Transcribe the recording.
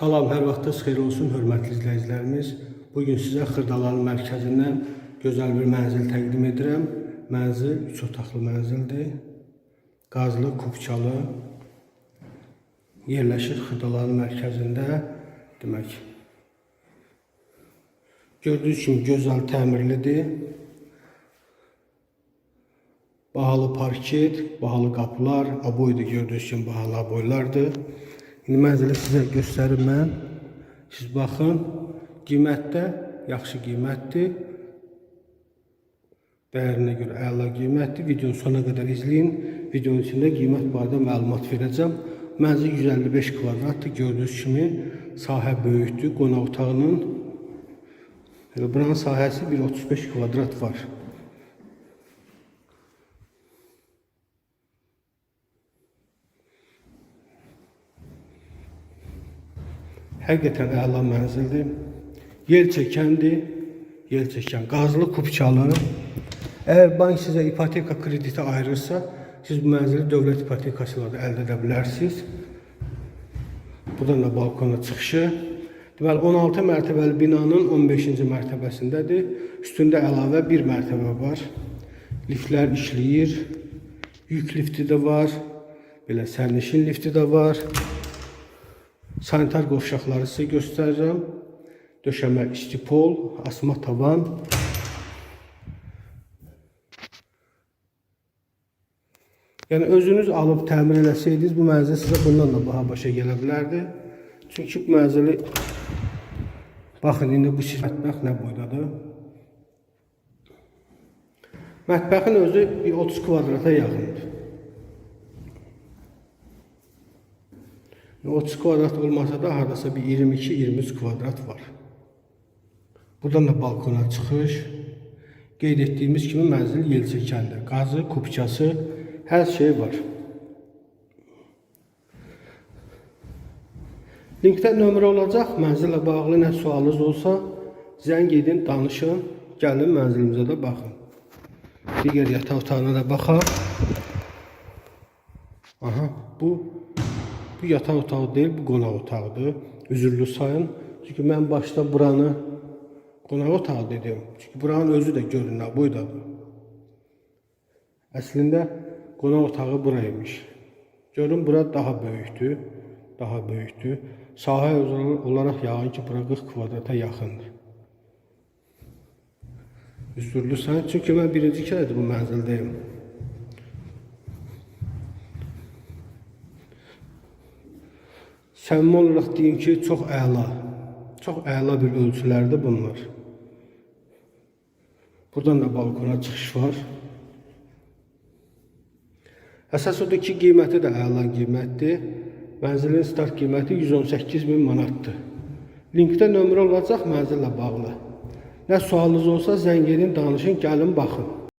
Salam, hər vaxtınız xeyir olsun, hörmətli izləyicilərimiz. Bu gün sizə Xırdalanın mərkəzindən gözəl bir mənzil təqdim edirəm. Mənzil 3 otaqlı mənzildir. Qazlı, kupçalı. Yerləşir Xırdalanın mərkəzində. Demək, gördüyünüz kimi gözəl təmirlidir. Bahalı parket, bahalı qapılar, aboy da gördüyünüz kimi bahalı aboylardır. İndi mənzili sizə göstərim. Siz baxın, qiymətdə yaxşı qiymətdir. Dəyərinə görə əla qiymətdir. Videonu sona qədər izləyin. Videonun içində qiymət barədə məlumat verəcəm. Mənzil 155 kvadratdır. Gördüyünüz kimi sahə böyükdür. Qonaq otağının buranın sahəsi 135 kvadrat var. Həqiqətən əla mənzildir. Yel çəkəndir. Yel çəkən qazlı kupçalı. Əgər bank sizə ipoteka krediti ayırırsa, siz bu mənzili dövlət ipotekası ilə də əldə edə bilərsiniz. Buradan da balkona çıxışı. Deməli 16 mərtəbəli binanın 15-ci mərtəbəsindədir. Üstündə əlavə bir mərtəbə var. Liftlər işləyir. Yük lifti də var. Belə sərnişin lifti də var. Sanitar qovşaqları sizə göstərirəm. Döşəmə istipol, asma tavan. Yəni özünüz alıb təmir eləsəydiniz bu mənzil sizə bundan da baha başa gələ bilərdi. Çünki bu mənzili baxın indi bu siz mətbəx nə boydadır? Mətbəxin özü bir 30 kvadrata yaxındır. 30 kvadrat olmasa da hardasa bir 22-23 kvadrat var. Buradan da balkona çıxış. Qeyd etdiyimiz kimi mənzil yelçəkəndir. Qazı, kupçası, hər şey var. Linkdə nömrə olacaq. Mənzillə bağlı nə sualınız olsa, zəng edin, danışın. Gəlin mənzilimizə də baxın. Digər yataq otağına da baxaq. Aha, bu bu yataq otağı deyil, bu qonaq otağıdır. Üzürlü sayın. Çünki mən başda buranı qonaq otağı dedim. Çünki buranın özü də görünür, boydadır. Əslində qonaq otağı buraymış. Görün bura daha böyükdür. Daha böyükdür. Sahə olaraq yəqin ki, bura 40 kvadrata yaxındır. Üzürlü sayın. Çünki mən birinci kərədir bu mənzildəyim. Səmimi olaraq deyim ki, çox əla. Çox əla bir ölçülərdir bunlar. Buradan da balkona çıxış var. Əsas odur ki, qiyməti də əla qiymətdir. Mənzilin start qiyməti 118 min manatdır. Linkdə nömrə olacaq mənzillə bağlı. Nə sualınız olsa zəng edin, danışın, gəlin baxın.